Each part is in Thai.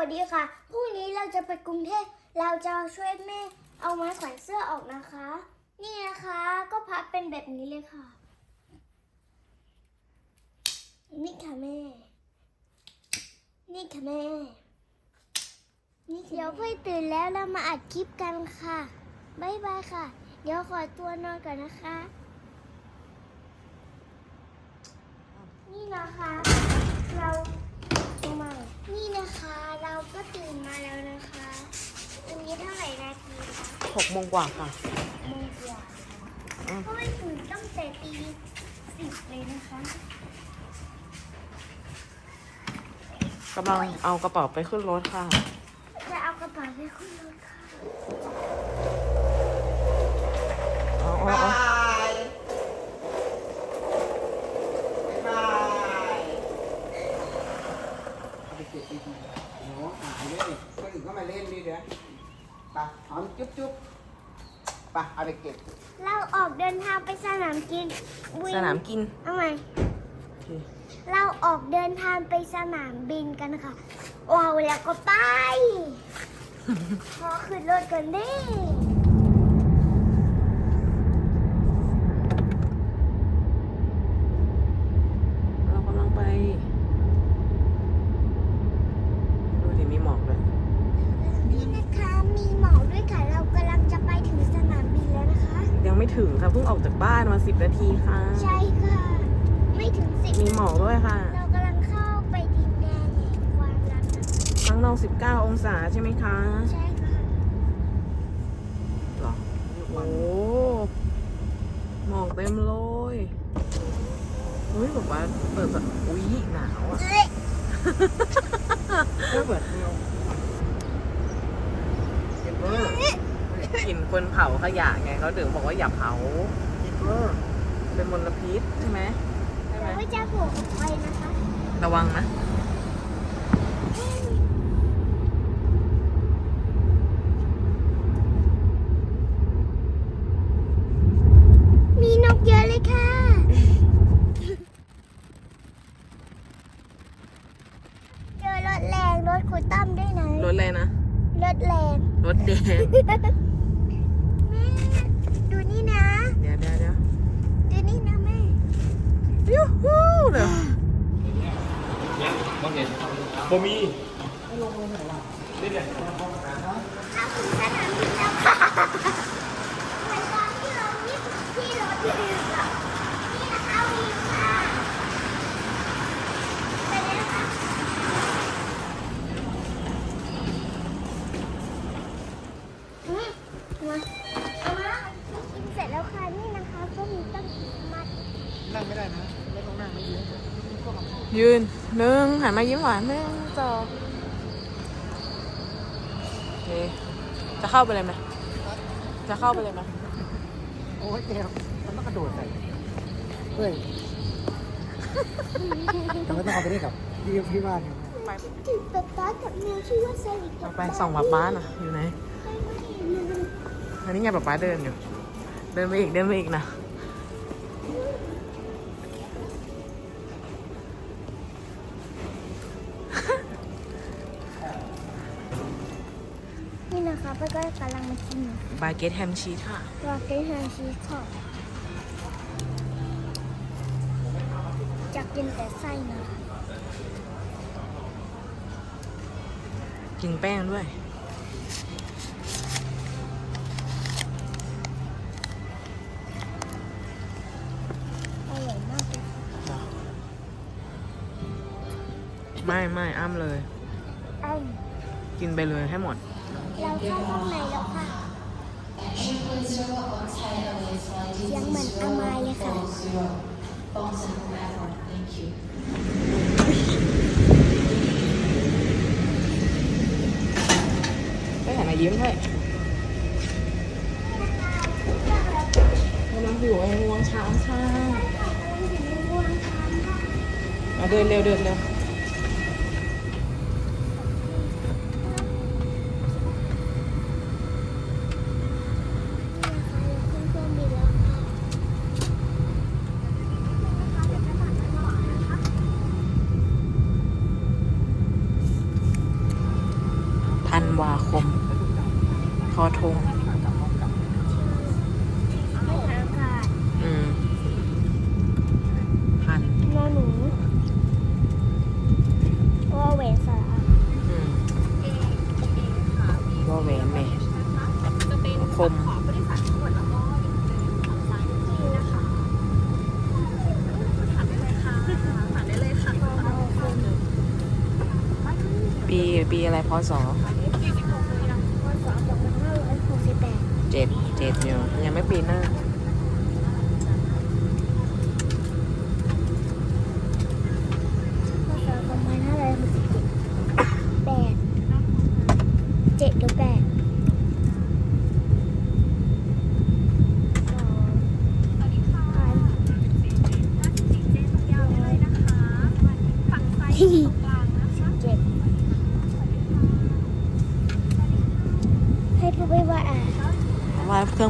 วัสดีค่ะ พรุ่งนี้เราจะไปกรุงเทพ เราจะช่วยแม่เอาไม้แขวนเสื้อออกนะคะ นี่นะคะ ก็พับเป็นแบบนี้เลยค่ะ นี่ค่ะแม่ นี่ค่ะแม่ นี่เดี๋ยวเพื่อนตื่นแล้วเรามาอัดคลิปกันค่ะ บ๊ายบายค่ะ เดี๋ยวขอตัวนอนก่อนนะคะ นี่นะคะ เรา ตัวใหม่นี่นะคะ เราก็ตื่นมาแล้วนะคะวันนี้เท่าไหร่นาทีคะหกโมงกว่าค่ะ โมงกว่าอืม เพราะว่าตื่นตั้งแต่ตีสิบเลยนะคะ กำลังเอากระเป๋าไปขึ้นรถค่ะ จะเอากระเป๋าไปขึ้นรถค่ะ อ๋ออ๋ออ๋อ บ๊ายบายเอาไปเก็บดีๆ โอ้โหหายเลยคนอื่นก็มาเล่นดิเดี๋ยวไปหอมจุ๊บจุ๊บไปเอาไปเก็บเราออกเดินทางไปสนามกินวิสนามกิน ทำไมเคเราออกเดินทางไปสนามบินกันค่ะว้าวแล้วก็ไป ขอขึ้นรถกันดิ เรากำลังไป ดูดิมีหมอกด้วย นี่นะคะ มีหมอกด้วยค่ะ เรากำลังจะไปถึงสนามบินแล้วนะคะ ยังไม่ ถึงค่ะเพิ่งออกจากบ้านมาสิบนาทีค่ะ ใช่ค่ะ ไม่ถึงสิบมีหมอกด้วยค่ะ เรากำลังเข้าไปดินแดนแห่งความรักนะคะข้างนอก19องศาใช่ไหมคะ ใช่ค่ะหรอโอ้หมอกเต็มเลยอุ้ยบอกว่าเปิดแบบอุ้ยหนาวอะเอ้ยก็เปิดเดียวเก็บเวอร์ กลิ่นคนเผาขยะไงเขาถึงบอกว่าอย่าเผาเก็บเวอร์เป็นมลพิษใช่ไหมใช่ไหมเดี๋ยวก็จะโผล่ออกไปนะคะ ระวังนะ มีนกเยอะเลยค่ะ เจอรถแรงรถขุดตั้มด้วยนะ รถอะไรนะ รถแรง รถแดง แม่ดูนี่นะ เดี๋ยวเดี๋ยวเดี๋ยว ดูนี่นะแม่ ยูฮูเดี๋ยว บ่มี เราถึงสนามบินแล้วค่ะเหมือนตอนที่เรานี่ที่รถยืนอะนี่นะคะวีค่ะไปเลยนะคะอืมมาเอามากินเสร็จแล้วค่ะนี่นะคะก็มีตั้งมัด นั่งไม่ได้นะ ไม่ต้องนั่งไม่เยอะพวกเรา ยืนห นึ่งหันมายิ้มหวานหนึ่งสองโอเคจะเข้าไปเลยไหมจะเข้าไปเลยไหมโอ้ยเจ็บมันต้องกระโดดใส่เฮ้ยแต่ไม่ต้องเอาไปได้กับพี่พี่บ้านเนี่ยไปถึงป๊าป๊ากับแมวชื่อว่าเซริกเอาไปส่องแบบบ้านอะอยู่ไหนอันนี้ไงแบบป้าเดินอยู่ เดินไปอีกเดินไปอีกนะ ป้าก็กำลังมากินบาเกตแฮมชีสค่ะรอเกนฮาชีสค่ะจะกินแต่ไส้นะ กินแป้งด้วยอร่อยมากเลยไม่ไม่อ้ำเลยเอ้ากินไปเลยให้หมด เราเข้าห้องในแล้วค่ะเสียงเหมือนอามายเลยค่ะไปหันมายิ้มด้วยกำลังหิวไอ้งวงช้างค่ะมาเดินเร็วเดินเร็ว ธันวาคม ทอทงอืมพันนอหนูว่าเวนสระอืมว่าเวนเมคมปีปีอะไรพอสอง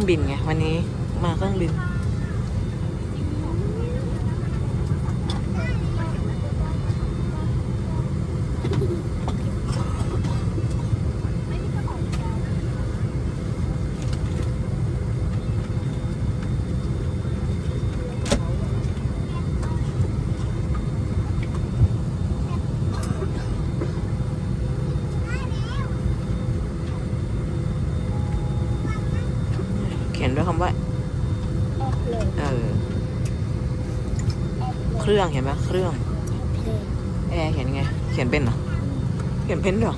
รื่องบินไงวันนี้มาเครื่องบิน ครื่องเห็นไหมเครื่องแอร์เห็นไง เขียนเป็นเหรอ เขียนเป็นเหรอ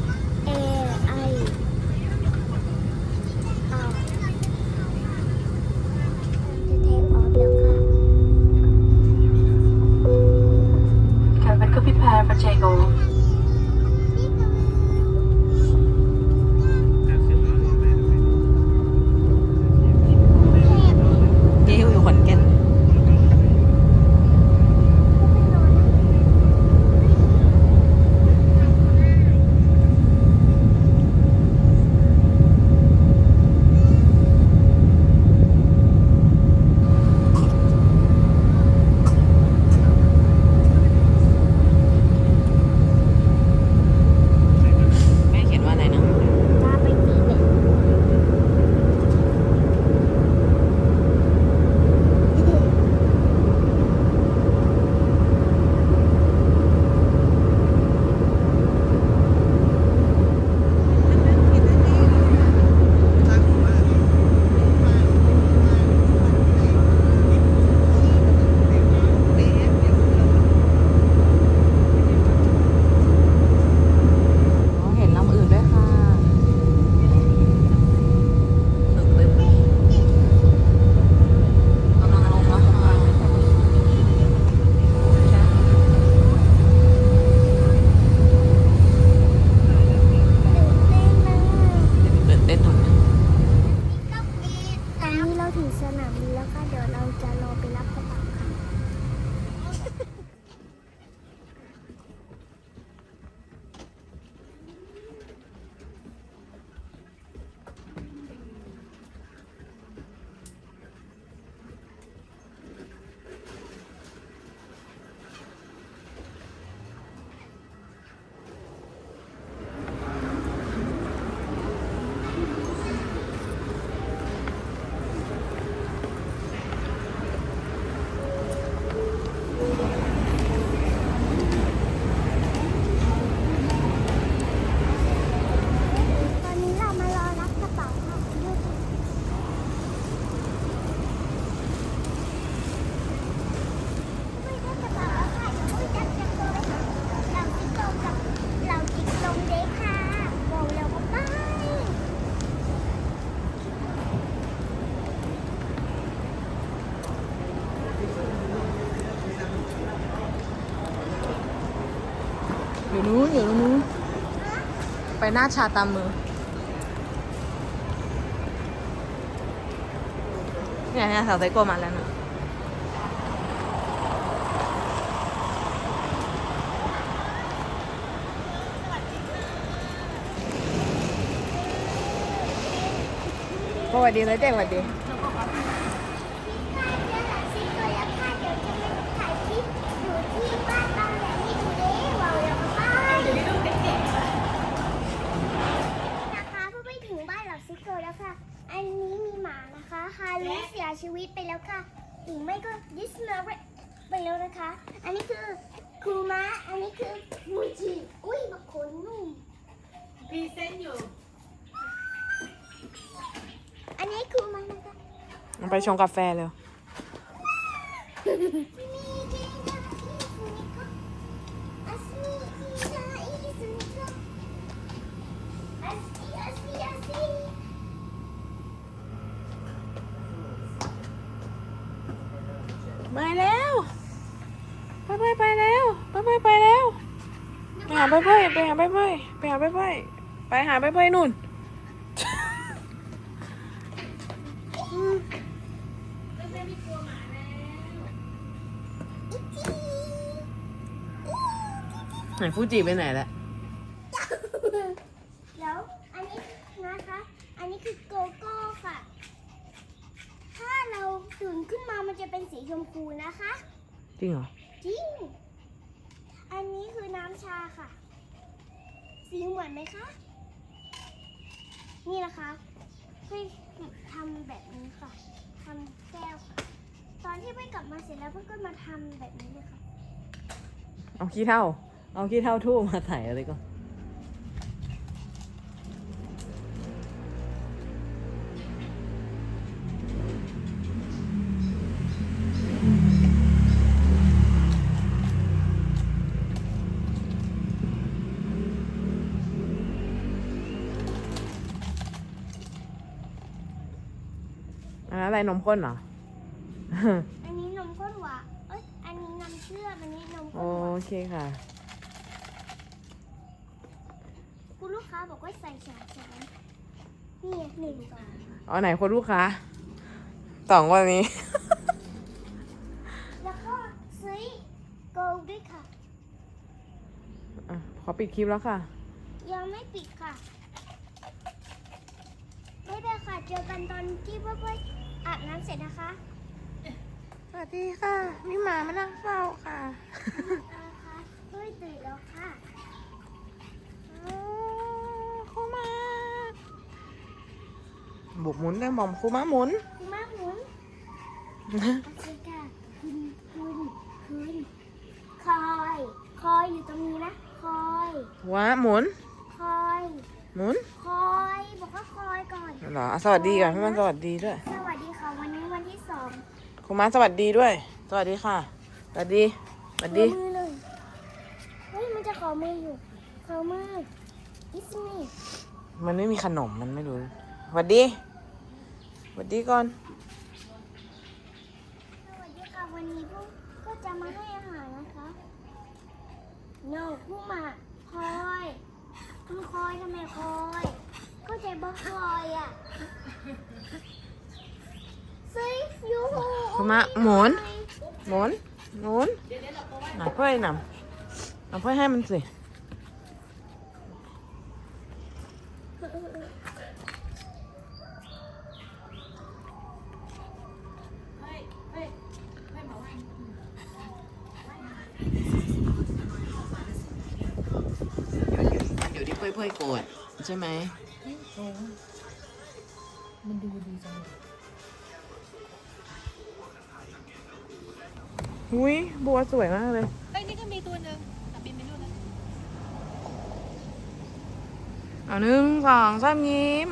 ไปหน้าชาตามมือ เนี่ยเนี่ยสาวไซโกมาแล้วนะสวัสดีเลยเจ๊สวัสดี ชงกาแฟเร็วไปแล้วไปไปไปแล้วไปไปไปแล้ว ไปหาไปไปไปหาไปไปไปหาไปไปไปหาไปไปนู่น ไหนฟูจิไปไหนแล้วแล้วอันนี้นะคะ อันนี้คือโกโก้ค่ะ ถ้าเราตื่นขึ้นมามันจะเป็นสีชมพูนะคะ จริงเหรอ จริง อันนี้คือน้ำชาค่ะ สีเหมือนไหมคะ นี่นะคะเพื่อทำแบบนี้ค่ะทำแก้วค่ะ ตอนที่เพื่อนกลับมาเสร็จแล้วเพื่อนก็มาทำแบบนี้เลยค่ะ เอาขี้เท่า เอาขี้เท่าทู่มาใส่อะไรก็อันนั้นอะไรนมข้นเหรอ อันนี้นมข้นหวานเอ้ย อันนี้น้ำเชื่อมอันนี้นมข้โอนหวานเคค่ะ คุณลูกค้าบอกว่าใส่ฉาช้อนนี่หนึ่งบาทเอาไหนคนลูกค้าสองคนนี้ แล้วก็ซื้อโกลด้วยค่ะ อะขอปิดคลิปแล้วค่ะ ยังไม่ปิดค่ะไม่เป็นค่ะเจอกันตอนที่เพื่อนๆอาบน้ำเสร็จนะคะสวัสดีค่ะมีหมามานั่งเฝ้าค่ะ นะคะเพื่อนตื่นแล้วค่ะ คูมา บุกหมุนได้หม่อมคูมาหมุนคุณมาหมุนโอเคค่ะคุณคุณคุณคอย คอยอยู่ตรงนี้นะ คอยหัวหมุน คอย หมุนคอย บอกว่าคอยก่อน เหรออะสวัสดีก่อนพี่มันสวัสดีด้วยสวัสดีค่ะ วันนี้วันที่สองคูมาสวัสดีด้วย สวัสดีค่ะ สวัสดี สวัสดี ขอมือหนึ่งเฮ้ย มันจะขอมืออยู่ ขอมือ it's me มันไม่มีขนมมันไม่รู้สวัสดี สวัสดีก่อน สวัสดีค่ะวันนี้พวกก็จะมาให้อาหารนะคะ no ผู้มาคอยคุณคอยทำไมคอยเข้าใจบ่คอยอะซิยูหูคูมาหมุนหมุนหมุนหนาเพื่อยนำเอาเพื่อให้มันสิมัน ใช่ไหมมันดูดีจังอุ้ยบัวสวยมากเลยเอ้ยนี่ก็มีตัวหนึ่งอะบินไปนู่นแล้ว เอาหนึ่งสองสามยิ้ม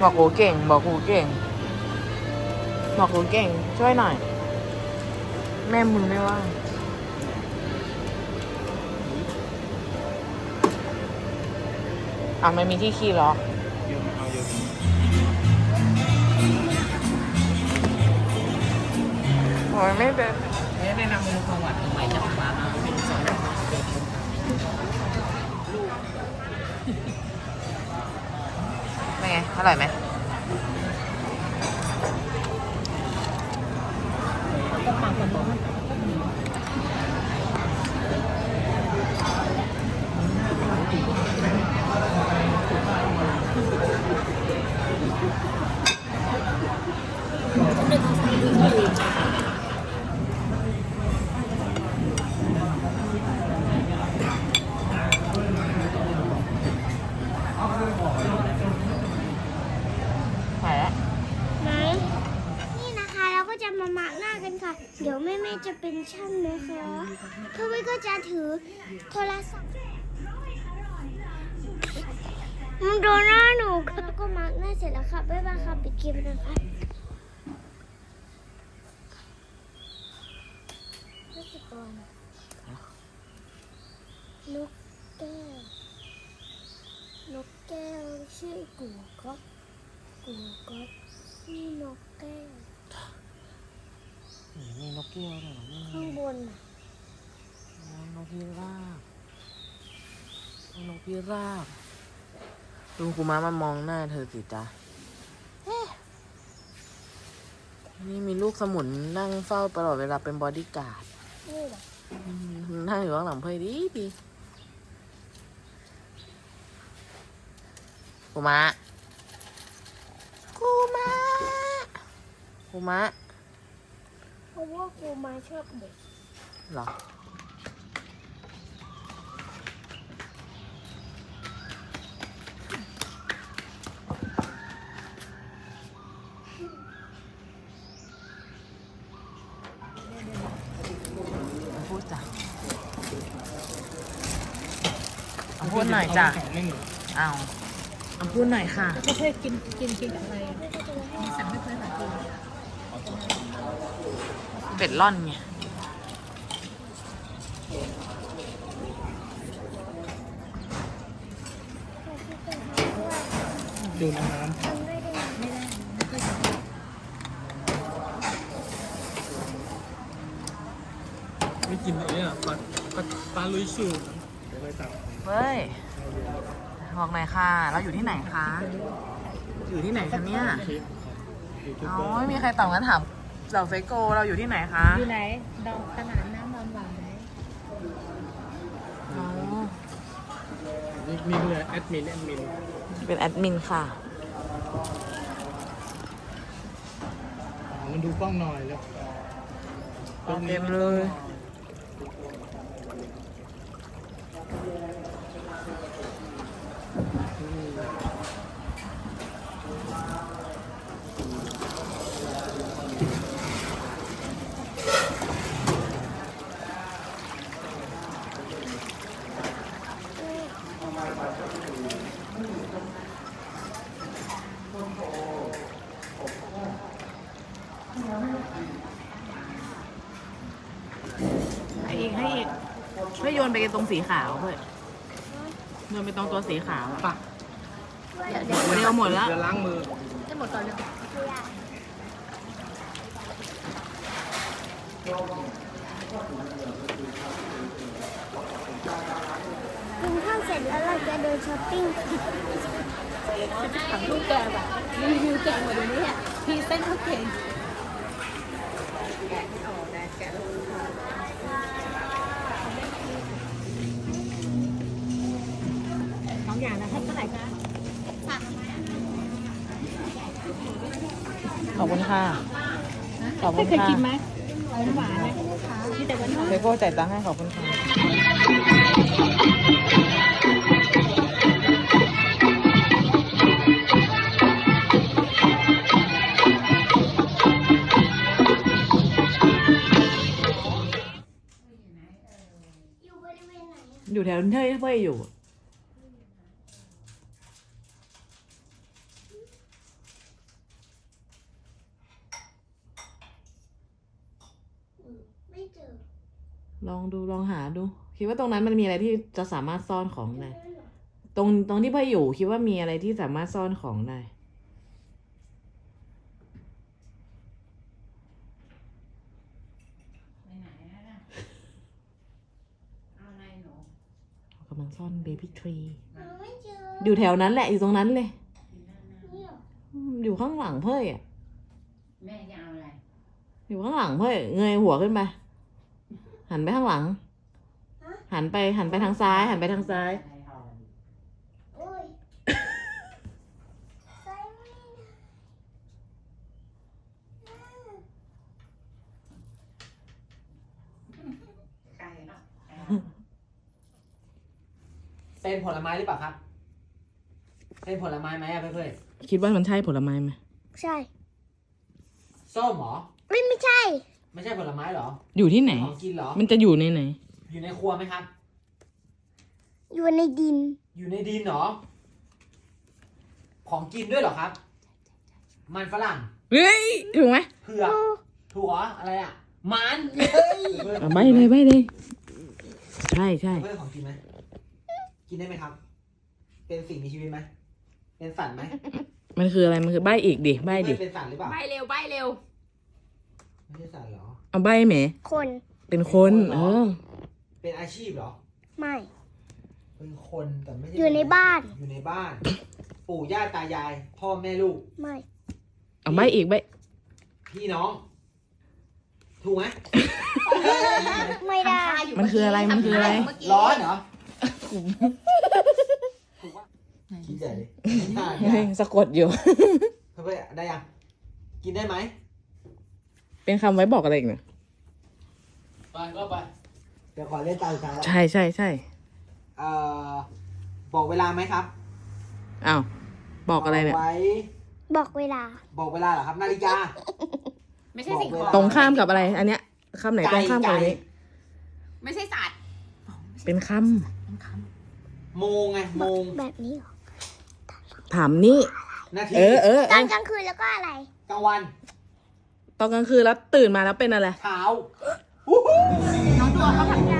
บอกกูเก่ง บอกกูเก่ง บอกกูเก่ง ช่วยหน่อย แม่มึงไม่ว่างอะม่มีที่ขี้หรอโอ้ยไม่เป็น เนี่ได้นำเมนูของหวานของใหม่จากบ้าา ไง อร่อยไหม ก็ปากกันร้อน หายแล้ว ไหนนี่นะคะเราก็จะมาหมักหน้ากันค่ะ เดี๋ยวแม่แม่ๆจะเป็นช่างนะคะเพื่อนๆก็ จะถือโทรศัพท์มันโดนหน้าหนูค่ะแล้วก็หมักหน้าเสร็จแล้วค่ะบ๊ายบายค่ะปิดคลิปนะคะรู้สึกก่อนนกแก้วนกแก้วชื่อกูก็กูก็นี่นกแก้วมีนกเกี้ยวด้วยเหรอนี่ข้างบนน่ะน กพิราบนกพิราบดูครูม้ามันมองหน้าเธอสิจ๊ะเอ๊ะนี่มีลูกสมุนนั่งเฝ้าตลอดเวลาเป็นบอดี้การ์ดนี่เหรออืมนั่งอยู่ข้างหลังเพื่อนดีดีครูม้าครูม้าครูม้าเพราะว่ากูมาชอบเด็กเหรอ พูดจ้ะเอา พูดหน่อยจ้ะไม่หมูเอาเอาพูดหน่อยค่ะแล้วก็เพื่อกินกินกินกับอะไรอะมีสั่งให้เพื่อนหลายทีเป็ดร่อนไงดูน้ทำได้ได้ไหมำไม่กินเลยอะปลาปลาปลาลุยชูเดี๋ยวไปสั่ง เฮ้ยบอกหน่อยค่ะ เราอยู่ที่ไหนคะ อยู่ที่ไหนคะเนี่ยยูทูบอ๋เบออร์ไม่มีใครตอบงั้นถามเหล่าเฟโกเราอยู่ที่ไหนคะ อยู่ไหนดอกขนาดน้ำดอนหวานไหมอ๋อนี่นี่เลยแอดมินแอดมินเป็นแอดมินค่ะ มันดูกล้องหน่อยแล้วเต็มเลย ให้อีกให้อีกช่วยโยนไปตรงสีขาวเพื่อนโยนไปตรงตัวสีขาวปะเดี๋ยว เดี๋ยววันนี้เอาหมดแล้วเดี๋ยวล้างมือจะหมดก่อนเลยกินข้าวเสร็จแล้วเราจะเดินช้อปปิ้งถามลูกแกแบบรีวิวแกงมาดูนี่อะพรีเซนต์เขาเก่ง คุณค่ะขอบคุณเคยค่ะกินไหมหวานไหมมีแต่หวานหวานเฟโกจ่ายตังค์ให้ขอบคุณค่ะอยู่แถวเท่เพ่ยอยู่ ดูลองหาดู คิดว่าตรงนั้นมันมีอะไรที่จะสามารถซ่อนของได้ตรงตรงที่พ่ออยู่คิดว่ามีอะไรที่สามารถซ่อนของได้กำลังซ่อนเบบี้ทรีอยู่แถวนั้นแหละอยู่ตรงนั้นเลย อยู่ข้างหลังเพ่ยอะ แม่จะเอาอะไร อยู่ข้างหลังเพ่ยเงยหัวขึ้นมา หันไปข้างหลัง หันไปหันไปทางซ้าย หันไปทางซ้ายโอ้ยใส่ไม่ได้อ่าไก่เนาะเป็นผลไม้หรือเปล่าครับ เป็นผลไม้ไหมอะเพื่อนคิดว่ามันใช่ผลไม้ไหมใช่ ๆส้มเหรอ ไม่ไม่ใช่ ไม่ใช่ผลไม้เหรออยู่ที่ไหน ของกินเหรอ มันจะอยู่ในไหน อยู่ในครัวไหมครับ อยู่ในดิน อยู่ในดินเหรอ ของกินด้วยเหรอครับ มันฝรั่งเฮ้ย ถูกไหมเผือกถั่วอะไรอะ มันเฮ้ยอะใบเลยใบเลย ใช่ใช่เพื่อนของกินไหมกินได้ไหมครับ เป็นสิ่งมีชีวิตไหมเป็นสัตว์ไหมมันคืออะไร มันคือใบอีกดิ ใบดิเพื่อนเป็นสัตว์หรือเปล่า ใบเร็วใบเร็ว ไม่ใช่สัตว์เหรอ เอาใบไหม คน เป็นคนเออเป็นอาชีพเหรอ ไม่ เป็นคนแต่ไม่ใช่อยู่ในบ้าน อยู่ในบ้าน ปู่ย่าตายาย พ่อแม่ลูก ไม่ เอาใบอีกใบพี่น้อง ถูกไหม ไม่ได้ มันคืออะไรมันคืออะไร ร้อนเหรอถูกปะคิดใหญ่เลยได้เฮ้ยสะกดอยู่ เพื่อนๆได้ยัง กินได้ไหม เป็นคำไว้บอกอะไรอีกเนี่ยไปก็ไปเดี๋ยวขอเล่นตาสุดท้ายแล้วใช่ใช่ใช่เอ่อบอกเวลาไหมครับอ้าวบอกอะไรเนี่ยไว้บอกเวลา บอกเวลาเหรอครับ นาฬิกา ไม่ใช่สิ่งของตรงข้ามกับอะไร อันเนี้ยคำไหนตรงข้ามกับอันนี้ ไม่ใช่สัตว์เป็นคเป็นคโมงไงโมงแบบนี้เหรอำถามนี่ นาทีเออเออตเออนอกลางคืนแล้วก็อะไรกลางวัน ตอนกลางคืนแล้วตื่นมาแล้วเป็นอะไร เช้าำน้องตัวเขาทำงาน